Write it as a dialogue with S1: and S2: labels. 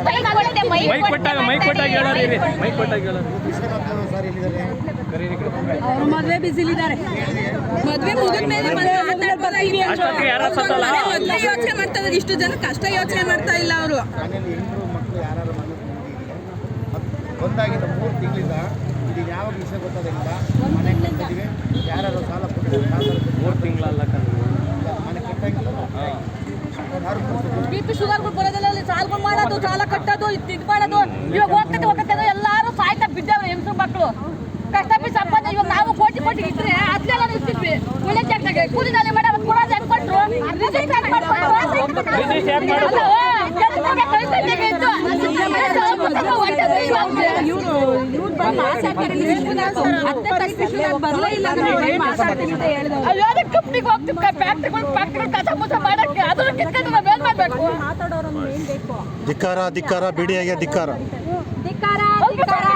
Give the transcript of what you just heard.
S1: ಕೊಟ್ಟಾಗ ಹೇಳೋರಿ ಮೈಕ್ ಕೊಟ್ಟಾಗ ಹೇಳೋರಿ ಮೈಕ್ ಕಡೆ.
S2: ಅವ್ರ ಮದ್ವೆ ಬಿಸಿಲಿದ್ದಾರೆ. ಮದ್ವೆ ಮುಗಿದ ಮೇಲೆ ಮಾತಾಡ್ಬೋದಾಗಿದೆ
S1: ಅಷ್ಟೊತ್ತಿಗೆ ಯಾರೋ ಸತ್ತಲ್ಲ?
S2: ಮದ್ವೆ ಯೋಚನೆ ಮಾಡ್ತಾ ಇದ್ದಾರೆ. ಇಷ್ಟು ಜನ ಕಷ್ಟ ಯೋಚನೆ ಮಾಡ್ತಾ ಇಲ್ಲ ಅವರು.
S3: ಒಂದಾಗಿದ್ದ ಮೂರು ತಿಂಗಳಿಂದ ಇದು ಯಾವಾಗ ವಿಷಯ ಗೊತ್ತಾಗಿಲ್ಲ ಮನೆ ಕಟ್ಟಿದ್ದೀವಿ. ಯಾರು ಸಾಲ ಕೊಟ್ಟಿದ್ದಾರೆ?
S1: ಮೂರು ತಿಂಗಳಲ್ಲ.
S3: ಮನೆ ಕಟ್ಟಾಗಿಲ್ಲ.
S4: ಬರೋದಿಲ್ಲ ಮಾಡೋದು ಸಾಲ ಕಟ್ಟೋದು ಇದು ಮಾಡೋದು ಇವಾಗ ಹೋಗ್ತದೆ ಹೋಗ್ತದೆ ಎಲ್ಲಾರು ಸಾಯ್ತಾ ಬಿದ್ದವ್ರೆ ಹೆಂಗಸರು ಮಕ್ಕಳು ಕಷ್ಟ ಬಿದ್ದು ಸಂಪಾದನೆ ಇವಾಗ ನಾವು ಕೋಟಿ ಕೋಟಿ ಇದ್ರೆ ಅದ್ಲೆಲ್ಲ ನಿಲ್ತಿದ್ವಿ ಒಳ್ಳೆ ಜಾಗದಾಗೆ ಕೂಲಿ ನಾಲಿ ಮಾಡಿ ಅವತ್ತು ಕೊಡೋದು ಹೆಂಗ್ ಕೊಟ್ರು ಕಂಪ್ನಿಗೆ ಹೋಗ್ತೀವಿ ಫ್ಯಾಕ್ಟ್ರಿಗಳು ಕಸ ಮುಸ ಮಾಡಕ್ಕೆ ಅದನ್ನ ಕಿತ್ಕೊಂಡು ನಾವು ಏನ್ ಮಾಡ್ಬೇಕು?
S5: ಧಿಕ್ಕಾರ ಧಿಕ್ಕಾರ ಬಿಡಿಯಾಗೆ ಧಿಕ್ಕಾರ. ಧಿಕ್ಕಾರ